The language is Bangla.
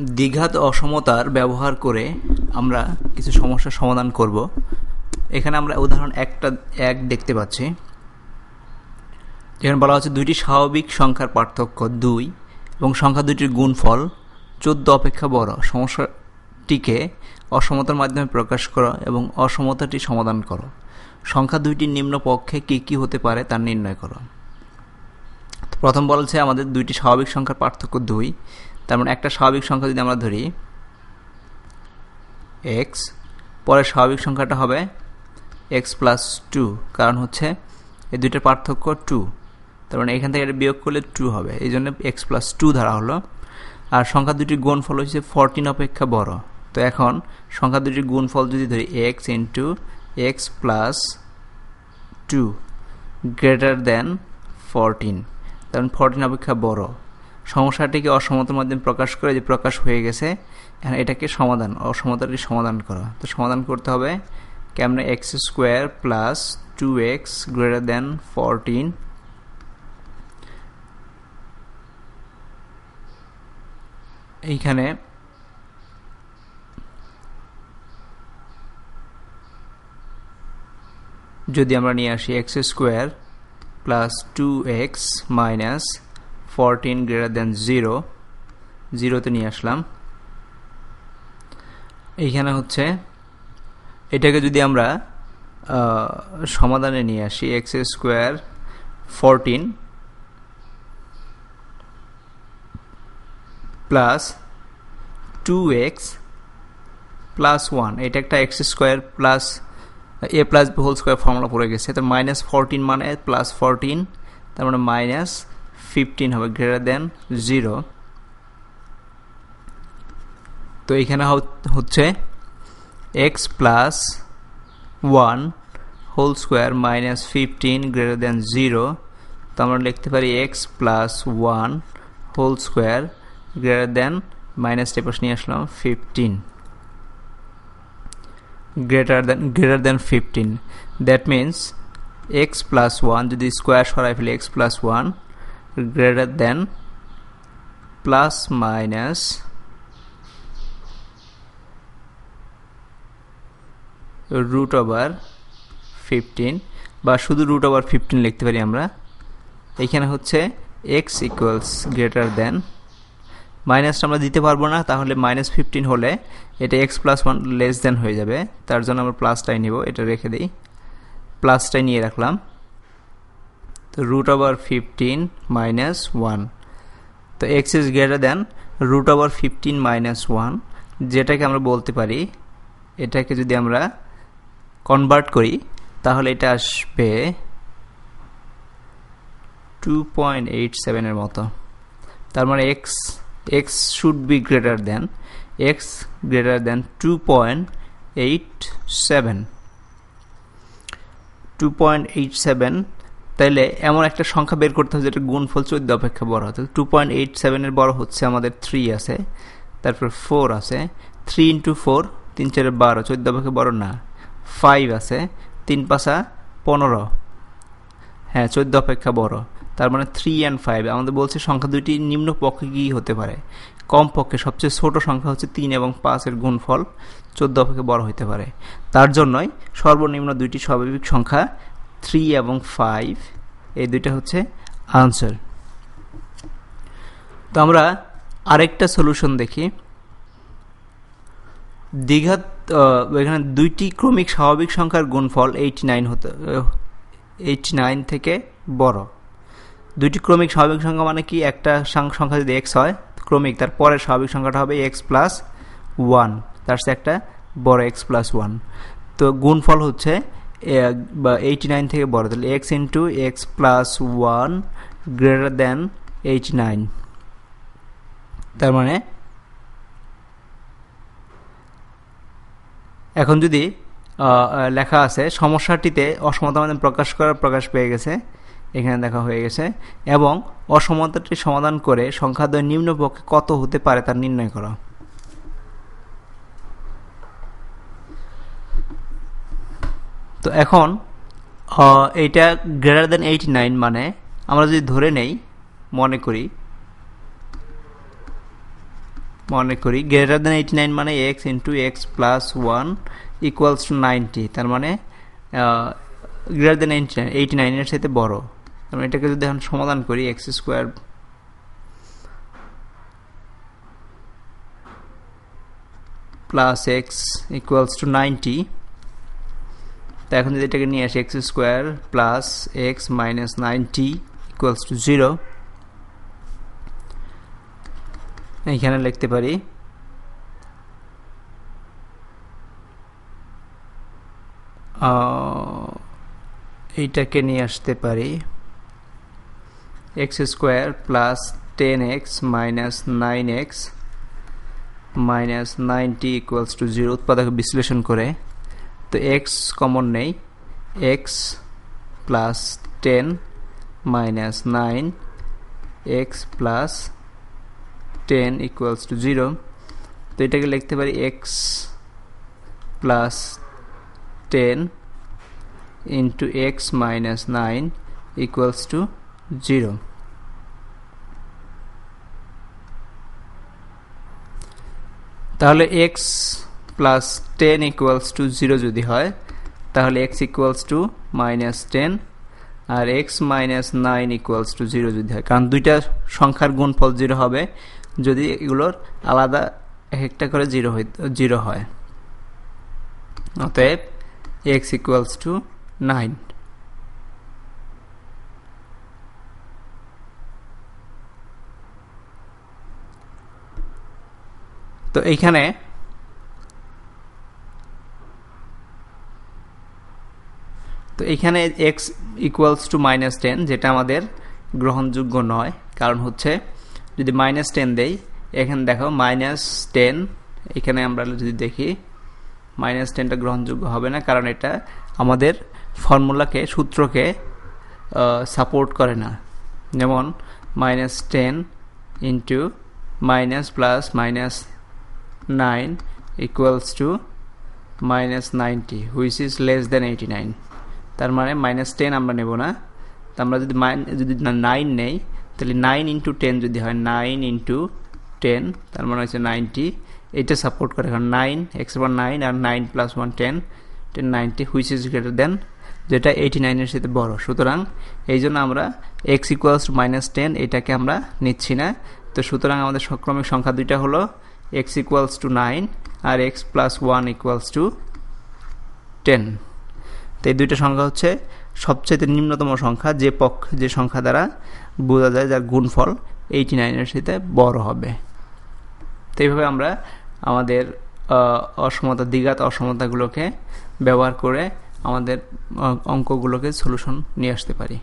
দ্বিঘাত অসমতার ব্যবহার করে আমরা কিছু সমস্যার সমাধান করব। এখানে আমরা উদাহরণ একটা, এক দেখতে পাচ্ছি। যেখানে বলা হচ্ছে দুইটি স্বাভাবিক সংখ্যার পার্থক্য দুই এবং সংখ্যা দুইটির গুণফল চোদ্দ অপেক্ষা বড়। সমস্যাটিকে অসমতার মাধ্যমে প্রকাশ করো এবং অসমতাটি সমাধান করো। সংখ্যা দুইটির নিম্ন পক্ষে কী কী হতে পারে তা নির্ণয় করো। প্রথম বলছে আমাদের দুইটি স্বাভাবিক সংখ্যার পার্থক্য দুই। তার মানে একটা স্বাভাবিক সংখ্যা যদি আমরা ধরি এক্স পরের স্বাভাবিক সংখ্যাটা হবে এক্স প্লাস টু কারণ হচ্ছে এই দুইটার পার্থক্য টু তার মানে এখান থেকে এটা বিয়োগ করলে টু হবে, এই জন্য এক্স প্লাস টু ধরা হলো। আর সংখ্যা দুটির গুণফল হচ্ছে ফোরটিন অপেক্ষা বড়। তো এখন সংখ্যা দুটির গুণফল যদি ধরি x into x plus two greater than fourteen কারণ ফোরটিন অপেক্ষা বড়। সমস্যাটিকে অসমতার মাধ্যমে প্রকাশ করে যে প্রকাশ হয়ে গেছে, এখন এটাকে সমাধান, অসমতাটি সমাধান করা। তো সমাধান করতে হবে কেমন? X square plus two x greater than fourteen এইখানে যদি আমরা নিয়ে আসি x square plus two x minus fourteen greater than zero জিরোতে নিয়ে আসলাম। এইখানে হচ্ছে, এটাকে যদি আমরা সমাধানে নিয়ে আসি x square fourteen plus two x plus one এটা একটা x square plus a plus whole square formula পড়ে গেছে তো মাইনাস ফোরটিন মানে প্লাস ফোরটিন তার মানে মাইনাস ফিফটিন হবে গ্রেটার দেন জিরো তো এখানে হচ্ছে x plus one whole square minus fifteen greater than zero তো আমরা লিখতে পারি x plus one whole square greater than minus টেপাস নিয়ে আসলাম fifteen greater than greater than 15 that means x plus 1 যদি স্কোয়ার সরাই ফেলি x plus 1 greater than plus minus root over 15 বা শুধু root over 15 লিখতে পারি আমরা। এখানে হচ্ছে x equals greater than মাইনাসটা আমরা দিতে পারব না, তাহলে মাইনাস ফিফটিন হলে এটা x plus one less than হয়ে যাবে। তার জন্য আমরা প্লাসটাই নিব, এটা রেখে দিই। প্লাসটাই নিয়ে রাখলাম। তো root over fifteen minus one তো x is greater than root over fifteen minus one যেটাকে আমরা বলতে পারি, এটাকে যদি আমরা কনভার্ট করি, তাহলে এটা আসবে টু পয়েন্ট এইট সেভেনের মতো। তার মানে x x should be greater than, x greater than 2.87 2.87 তাইলে এমন একটা সংখ্যা বের করতে হবে যেটা গুণফল চোদ্দ অপেক্ষা বড় হতে টু পয়েন্ট এইট সেভেনের বড় হচ্ছে আমাদের থ্রি আছে, তারপর ফোর আছে থ্রি ইন্টু ফোর তিন চারে বারো, চোদ্দ অপেক্ষা বড় না ফাইভ আছে, তিন পাশা পনেরো হ্যাঁ চোদ্দ অপেক্ষা বড়, তার মানে থ্রি অ্যান্ড ফাইভ আমাদের বলছে সংখ্যা দুইটি নিম্ন পক্ষে কী হতে পারে, কম পক্ষে সবচেয়ে ছোট সংখ্যা হচ্ছে তিন এবং পাঁচের গুণফল চোদ্দ অপেক্ষে বড় হতে পারে, তার জন্যই সর্বনিম্ন দুইটি স্বাভাবিক সংখ্যা থ্রি এবং ফাইভ এই দুইটা হচ্ছে আনসার তো আমরা আরেকটা সলিউশন দেখি। দীঘাত এখানে দুইটি ক্রমিক স্বাভাবিক সংখ্যার গুণফল এইটি নাইন হতে এইটি নাইন থেকে বড়। দুইটি ক্রমিক স্বাভাবিক সংখ্যা মানে কি? একটা সংখ্যা যদি এক্স হয়, ক্রমিক, তার পরের স্বাভাবিক সংখ্যাটা হবে এক্স প্লাস ওয়ান তার সাথে একটা বড় এক্স প্লাস ওয়ান তো গুণফল হচ্ছে বা এইটি নাইন থেকে বড়, তাহলে x into x plus one greater than eighty nine তার মানে এখন যদি লেখা আছে, সমস্যাটিতে অসমতা মানে প্রকাশ করার প্রকাশ পেয়ে গেছে, এখানে দেখা হয়ে গেছে, এবং অসমতাটি সমাধান করে সংখ্যাদ্বয় নিম্নপক্ষে কত হতে পারে তা নির্ণয় করা। তো এখন এইটা গ্রেটার দেন এইটি নাইন মানে আমরা যদি ধরে নেই, মনে করি মনে করি গ্রেটার দেন এইটি নাইন মানে x into x plus one equals to ninety তার মানে গ্রেটার দেন এইটি নাইন এইটি নাইনের সাথে বড়। তার মানে এটাকে যদি এখন সমাধান করি x square plus x equals to ninety এখন যদি এটাকে নিয়ে আসি x square plus x minus ninety equals to zero এইখানে লিখতে পারি এইটাকে নিয়ে আসতে পারি x square plus ten x minus nine x minus ninety equals to zero উৎপাদক বিশ্লেষণ করে তো এক্স কমন নেই x plus ten minus nine x plus ten equals to zero তো এটাকে লিখতে পারি x plus ten into x minus nine equals to zero তাহলে x plus ten equals to zero যদি হয়, তাহলে x equals to minus ten R x minus nine equals to zero যদি হয়। কারণ দুইটা সংখ্যার গুণফল জিরো হবে, যদি এগুলোর আলাদা এক একটা করে জিরো জিরো হয়। অতএব এক্স ইকুয়ালস টু নাইন তো এইখানে এখানে x equals to minus ten যেটা আমাদের গ্রহণযোগ্য নয়। কারণ হচ্ছে, যদি মাইনাস টেন দেই, এখানে দেখো মাইনাস টেন এখানে আমরা যদি দেখি মাইনাস টেনটা গ্রহণযোগ্য হবে না, কারণ এটা আমাদের ফর্মুলাকে, সূত্রকে সাপোর্ট করে না। যেমন minus ten into minus plus minus nine equals to minus ninety which is less than eighty nine তার মানে মাইনাস টেন আমরা নেব না। তো আমরা যদি মাইন যদি নাইন নেই, তাহলে নাইন ইন্টু টেন যদি হয় নাইন ইন্টু টেন তার মানে হচ্ছে নাইনটি এইটা সাপোর্ট করে, কারণ nine x one nine R nine plus one ten ten ninety which is greater than যেটা এইটি নাইনের সাথে বড়। সুতরাং এই জন্য আমরা x equals to minus ten এটাকে আমরা নিচ্ছি না। তো সুতরাং আমাদের সক্রমিক সংখ্যা দুইটা হলো x equals to nine R x plus one equals to ten তো এই দুইটা সংখ্যা হচ্ছে সবচেয়ে নিম্নতম সংখ্যা যে পক্ষ, যে সংখ্যা দ্বারা বোঝা যায় যার গুণফল এইটি নাইনের সাথে বড় হবে। তো এইভাবে আমরা আমাদের অসমতা দ্বিঘাত অসমতাগুলোকে ব্যবহার করে আমাদের অঙ্কগুলোকে সলিউশন নিয়ে আসতে পারি।